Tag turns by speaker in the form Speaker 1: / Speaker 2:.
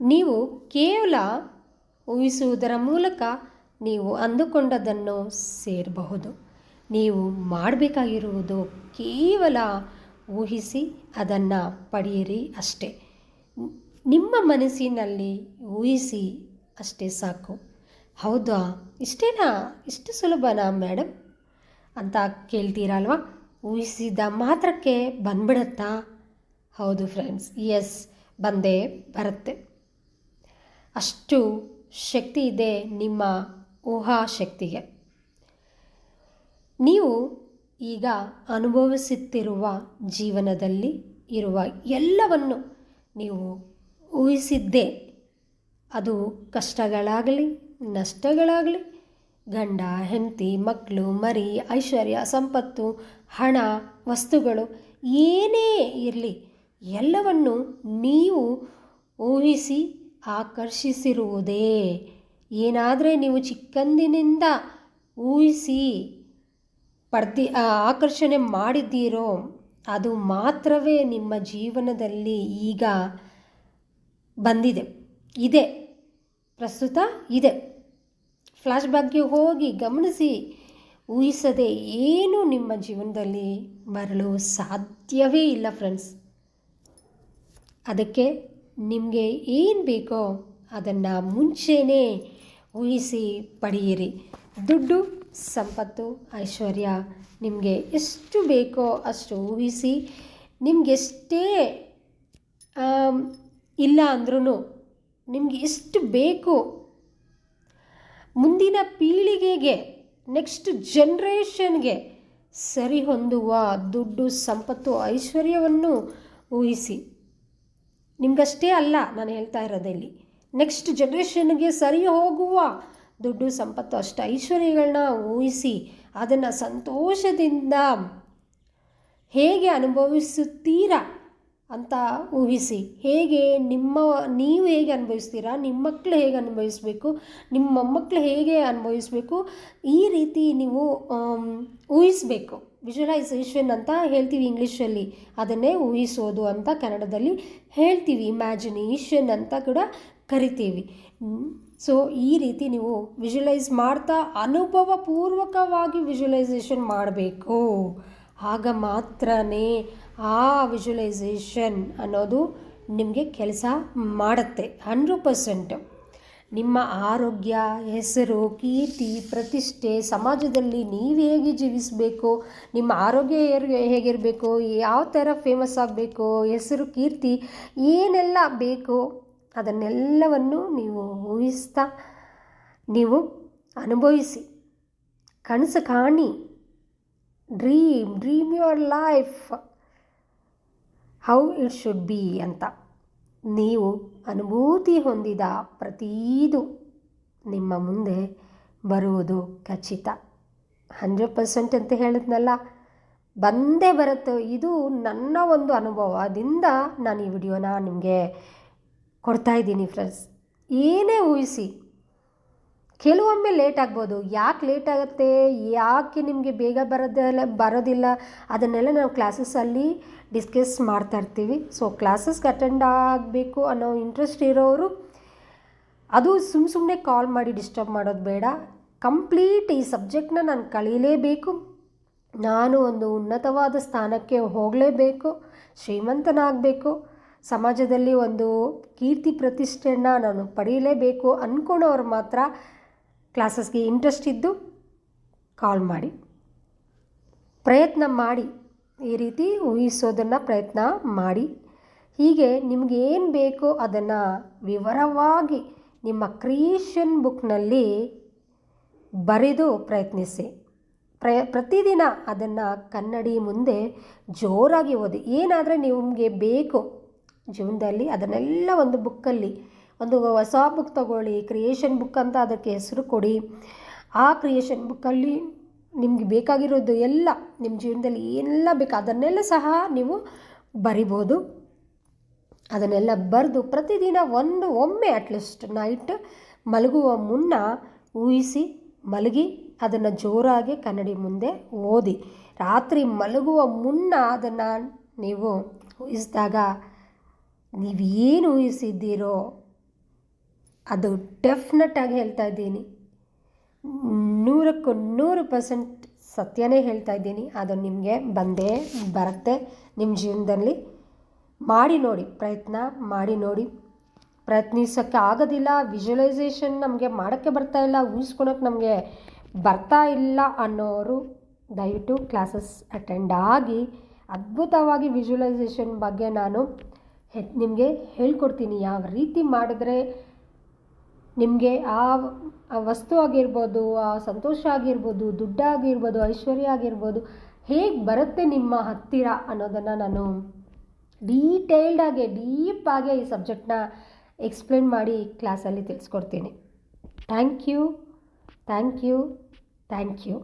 Speaker 1: ನೀವು ಕೇವಲ ಊಹಿಸುವುದರ ಮೂಲಕ ನೀವು ಅಂದುಕೊಂಡದನ್ನು ಸೇರಬಹುದು. ನೀವು ಮಾಡಬೇಕಾಗಿರುವುದು ಕೇವಲ ಊಹಿಸಿ ಅದನ್ನು ಪಡೆಯಿರಿ ಅಷ್ಟೇ. ನಿಮ್ಮ ಮನಸ್ಸಿನಲ್ಲಿ ಊಹಿಸಿ ಅಷ್ಟೇ ಸಾಕು. ಹೌದಾ? ಇಷ್ಟೇನಾ? ಇಷ್ಟು ಸುಲಭನಾ ಮೇಡಮ್ ಅಂತ ಕೇಳ್ತೀರಲ್ವ? ಊಹಿಸಿದ ಮಾತ್ರಕ್ಕೆ ಬಂದ್ಬಿಡತ್ತಾ? ಹೌದು ಫ್ರೆಂಡ್ಸ್, ಎಸ್, ಬಂದೇ ಬರುತ್ತೆ. ಅಷ್ಟು ಶಕ್ತಿ ಇದೆ ನಿಮ್ಮ ಊಹಾ ಶಕ್ತಿಗೆ ನೀವು ಈಗ ಅನುಭವಿಸುತ್ತಿರುವ ಜೀವನದಲ್ಲಿ ಇರುವ ಎಲ್ಲವನ್ನು ನೀವು ಊಹಿಸಿದ್ದೇ. ಅದು ಕಷ್ಟಗಳಾಗಲಿ, ನಷ್ಟಗಳಾಗಲಿ, ಗಂಡ, ಹೆಂಡತಿ, ಮಕ್ಕಳು, ಮರಿ, ಐಶ್ವರ್ಯ, ಸಂಪತ್ತು, ಹಣ, ವಸ್ತುಗಳು, ಏನೇ ಇರಲಿ, ಎಲ್ಲವನ್ನು ನೀವು ಊಹಿಸಿ ಆಕರ್ಷಿಸಿರುವುದೇ? ಏನಾದರೆ ನೀವು ಚಿಕ್ಕಂದಿನಿಂದ ಊಹಿಸಿ ಪಡ್ದಿ ಆಕರ್ಷಣೆ ಮಾಡಿದ್ದೀರೋ, ಅದು ಮಾತ್ರವೇ ನಿಮ್ಮ ಜೀವನದಲ್ಲಿ ಈಗ ಬಂದಿದೆ. ಇದೆ. ಪ್ರಸ್ತುತ ಇದೆ. ಫ್ಲಾಶ್ ಬ್ಯಾಕ್ಗೆ ಹೋಗಿ ಗಮನಿಸಿ. ಊಹಿಸದೆ ಏನು ನಿಮ್ಮ ಜೀವನದಲ್ಲಿ ಬರಲು ಸಾಧ್ಯವೇ ಇಲ್ಲ ಫ್ರೆಂಡ್ಸ್. ಅದಕ್ಕೆ ನಿಮಗೆ ಏನು ಬೇಕೋ ಅದನ್ನು ಮುಂಚೆನೇ ಊಹಿಸಿ ಪಡೆಯಿರಿ. ದುಡ್ಡು, ಸಂಪತ್ತು, ಐಶ್ವರ್ಯ ನಿಮಗೆ ಎಷ್ಟು ಬೇಕೋ ಅಷ್ಟು ಊಹಿಸಿ ನಿಮಗೆಷ್ಟೇ ಇಲ್ಲ ಅಂದ್ರೂ ನಿಮಗೆ ಎಷ್ಟು ಬೇಕು. ಮುಂದಿನ ಪೀಳಿಗೆಗೆ, ನೆಕ್ಸ್ಟ್ ಜನ್ರೇಷನ್ಗೆ ಸರಿ ಹೊಂದುವ ದುಡ್ಡು, ಸಂಪತ್ತು, ಐಶ್ವರ್ಯವನ್ನು ಊಹಿಸಿ. ನಿಮಗಷ್ಟೇ ಅಲ್ಲ ನಾನು ಹೇಳ್ತಾ ಇರೋದಲ್ಲಿ ನೆಕ್ಸ್ಟ್ ಜನ್ರೇಷನ್ಗೆ ಸರಿ ಹೋಗುವ ದುಡ್ಡು ಸಂಪತ್ತು ಅಷ್ಟು ಐಶ್ವರ್ಯಗಳನ್ನ ಊಹಿಸಿ ಅದನ್ನು ಸಂತೋಷದಿಂದ ಹೇಗೆ ಅನುಭವಿಸುತ್ತೀರಾ ಅಂತ ಊಹಿಸಿ. ಹೇಗೆ ನಿಮ್ಮ, ನೀವು ಹೇಗೆ ಅನುಭವಿಸ್ತೀರಾ, ನಿಮ್ಮ ಮಕ್ಕಳು ಹೇಗೆ ಅನುಭವಿಸ್ಬೇಕು, ನಿಮ್ಮ ಮೊಮ್ಮಕ್ಕಳು ಹೇಗೆ ಅನುಭವಿಸ್ಬೇಕು, ಈ ರೀತಿ ನೀವು ಊಹಿಸಬೇಕು. ವಿಜುವಲೈಸೇಷನ್ ಅಂತ ಹೇಳ್ತೀವಿ ಇಂಗ್ಲೀಷಲ್ಲಿ. ಅದನ್ನೇ ಊಹಿಸೋದು ಅಂತ ಕನ್ನಡದಲ್ಲಿ ಹೇಳ್ತೀವಿ. ಇಮ್ಯಾಜಿನೇಷನ್ ಅಂತ ಕೂಡ ಕರಿತೀವಿ. ಸೊ ಈ ರೀತಿ ನೀವು ವಿಜುವಲೈಸ್ ಮಾಡ್ತಾ ಅನುಭವಪೂರ್ವಕವಾಗಿ ವಿಜುವಲೈಸೇಷನ್ ಮಾಡಬೇಕು. ಆಗ ಮಾತ್ರನೇ ಆ ವಿಜುವಲೈಸೇಷನ್ ಅನ್ನೋದು ನಿಮಗೆ ಕೆಲಸ ಮಾಡುತ್ತೆ. ಹಂಡ್ರೆಡ್ ಪರ್ಸೆಂಟ್ ನಿಮ್ಮ ಆರೋಗ್ಯ, ಹೆಸರು, ಕೀರ್ತಿ, ಪ್ರತಿಷ್ಠೆ ಸಮಾಜದಲ್ಲಿ ನೀವು ಹೇಗೆ ಜೀವಿಸಬೇಕು, ನಿಮ್ಮ ಆರೋಗ್ಯ ಹೇಗಿರಬೇಕು, ಯಾವ ಥರ ಫೇಮಸ್ ಆಗಬೇಕು, ಹೆಸರು, ಕೀರ್ತಿ ಏನೆಲ್ಲ ಬೇಕು ಅದನ್ನೆಲ್ಲವನ್ನು ನೀವು ಊಹಿಸ್ತಾ, ನೀವು ಅನುಭವಿಸಿ. ಕನಸು ಕಾಣಿ. Dream dream your life how it should be ಅಂತ. ನೀವು ಅನುಭೂತಿ ಹೊಂದಿದ ಪ್ರತೀದು ನಿಮ್ಮ ಮುಂದೆ ಬರುವುದು ಖಚಿತ. ಹಂಡ್ರೆಡ್ ಪರ್ಸೆಂಟ್ ಅಂತ ಹೇಳಿದ್ನಲ್ಲ? ಬಂದೇ ಬರುತ್ತೆ. ಇದು ನನ್ನ ಒಂದು ಅನುಭವದಿಂದ ನಾನು ಈ ವಿಡಿಯೋನ ನಿಮಗೆ ಕೊಡ್ತಾ ಇದ್ದೀನಿ ಫ್ರೆಂಡ್ಸ್ ಏನೇ ಊಹಿಸಿ. ಕೆಲವೊಮ್ಮೆ ಲೇಟ್ ಆಗ್ಬೋದು. ಯಾಕೆ ಲೇಟ್ ಆಗುತ್ತೆ? ಯಾಕೆ ನಿಮಗೆ ಬೇಗ ಬರೋದಲ್ಲ, ಬರೋದಿಲ್ಲ? ಅದನ್ನೆಲ್ಲ ನಾವು ಕ್ಲಾಸಸ್ಸಲ್ಲಿ ಡಿಸ್ಕಸ್ ಮಾಡ್ತಾ ಇರ್ತೀವಿ. ಸೊ ಕ್ಲಾಸಸ್ಗೆ ಅಟೆಂಡ್ ಆಗಬೇಕು ಅನ್ನೋ ಇಂಟ್ರೆಸ್ಟ್ ಇರೋರು, ಅದು ಸುಮ್ಮ ಸುಮ್ಮನೆ ಕಾಲ್ ಮಾಡಿ ಡಿಸ್ಟರ್ಬ್ ಮಾಡೋದು ಬೇಡ. ಕಂಪ್ಲೀಟ್ ಈ ಸಬ್ಜೆಕ್ಟ್ನ ನಾನು ಕಳೀಲೇಬೇಕು. ನಾನು ಒಂದು ಉನ್ನತವಾದ ಸ್ಥಾನಕ್ಕೆ ಹೋಗಲೇಬೇಕು. ಶ್ರೀಮಂತನಾಗಬೇಕು. ಸಮಾಜದಲ್ಲಿ ಒಂದು ಕೀರ್ತಿ ಪ್ರತಿಷ್ಠೆಯನ್ನು ನಾನು ಪಡೆಯಲೇಬೇಕು ಅಂದ್ಕೊಳೋರು ಮಾತ್ರ ಕ್ಲಾಸಸ್ಗೆ ಇಂಟ್ರೆಸ್ಟ್ ಇದ್ದು ಕಾಲ್ ಮಾಡಿ. ಪ್ರಯತ್ನ ಮಾಡಿ. ಈ ರೀತಿ ಊಹಿಸೋದನ್ನು ಪ್ರಯತ್ನ ಮಾಡಿ. ಹೀಗೆ ನಿಮಗೆ ಏನು ಬೇಕೋ ಅದನ್ನು ವಿವರವಾಗಿ ನಿಮ್ಮ ಕ್ರಿಯೇಷನ್ ಬುಕ್ನಲ್ಲಿ ಬರೆದು ಪ್ರಯತ್ನಿಸಿ. ಪ್ರಯ, ಪ್ರತಿದಿನ ಅದನ್ನು ಕನ್ನಡಿ ಮುಂದೆ ಜೋರಾಗಿ ಓದಿ. ಏನಾದರೆ ನಿಮಗೆ ಬೇಕು ಜೀವನದಲ್ಲಿ ಅದನ್ನೆಲ್ಲ ಒಂದು ಬುಕ್ಕಲ್ಲಿ ಒಂದು ಹೊಸ ಬುಕ್ ತಗೊಳ್ಳಿ ಕ್ರಿಯೇಷನ್ ಬುಕ್ ಅಂತ ಅದಕ್ಕೆ ಹೆಸರು ಕೊಡಿ. ಆ ಕ್ರಿಯೇಷನ್ ಬುಕ್ಕಲ್ಲಿ ನಿಮಗೆ ಬೇಕಾಗಿರೋದು ಎಲ್ಲ ನಿಮ್ಮ ಜೀವನದಲ್ಲಿ ಏನೆಲ್ಲ ಬೇಕು ಅದನ್ನೆಲ್ಲ ಸಹ ನೀವು ಬರಿಬೋದು. ಅದನ್ನೆಲ್ಲ ಬರೆದು ಪ್ರತಿದಿನ ಒಂದು ಒಮ್ಮೆ ಅಟ್ಲೀಸ್ಟ್ ನೈಟ್ ಮಲಗುವ ಮುನ್ನ ಊಹಿಸಿ, ಮಲಗಿ ಅದನ್ನು ಜೋರಾಗಿ ಕನ್ನಡಿ ಮುಂದೆ ಓದಿ. ರಾತ್ರಿ ಮಲಗುವ ಮುನ್ನ ಅದನ್ನು ನೀವು ಊಹಿಸಿದಾಗ ನೀವೇನು ಊಹಿಸಿದ್ದೀರೋ ಅದು ಡೆಫ್ನೆಟ್ಟಾಗಿ ಹೇಳ್ತಾ ಇದ್ದೀನಿ. ನೂರಕ್ಕೂ ನೂರು ಪರ್ಸೆಂಟ್ ಸತ್ಯನೇ ಹೇಳ್ತಾ ಇದ್ದೀನಿ. ಅದು ನಿಮಗೆ ಬಂದೇ ಬರುತ್ತೆ. ನಿಮ್ಮ ಜೀವನದಲ್ಲಿ ಮಾಡಿ ನೋಡಿ, ಪ್ರಯತ್ನ ಮಾಡಿ ನೋಡಿ. ಪ್ರಯತ್ನಿಸೋಕ್ಕೆ ಆಗೋದಿಲ್ಲ ವಿಜುವಲೈಸೇಷನ್ ನಮಗೆ ಮಾಡೋಕ್ಕೆ ಬರ್ತಾ ಇಲ್ಲ ಊಹಿಸ್ಕೊಳಕ್ಕೆ ನಮಗೆ ಬರ್ತಾ ಇಲ್ಲ ಅನ್ನೋರು ದಯವಿಟ್ಟು ಕ್ಲಾಸಸ್ ಅಟೆಂಡ್ ಆಗಿ ಅದ್ಭುತವಾಗಿ ವಿಜುವಲೈಸೇಷನ್ ಬಗ್ಗೆ ನಾನು ನಿಮಗೆ ಹೇಳ್ಕೊಡ್ತೀನಿ. ಯಾವ ರೀತಿ ಮಾಡಿದ್ರೆ ನಿಮಗೆ ಆ ವಸ್ತು ಆಗಿರ್ಬೋದು, ಆ ಸಂತೋಷ ಆಗಿರ್ಬೋದು ದುಡ್ಡಾಗಿರ್ಬೋದು ಐಶ್ವರ್ಯ ಆಗಿರ್ಬೋದು, ಹೇಗೆ ಬರುತ್ತೆ ನಿಮ್ಮ ಹತ್ತಿರ ಅನ್ನೋದನ್ನು ನಾನು ಡೀಟೇಲ್ಡಾಗಿ ಡೀಪಾಗಿ ಈ ಸಬ್ಜೆಕ್ಟ್ನ ಎಕ್ಸ್ಪ್ಲೇನ್ ಮಾಡಿ ಕ್ಲಾಸಲ್ಲಿ ತಿಳಿಸ್ಕೊಡ್ತೀನಿ. Thank you thank you thank you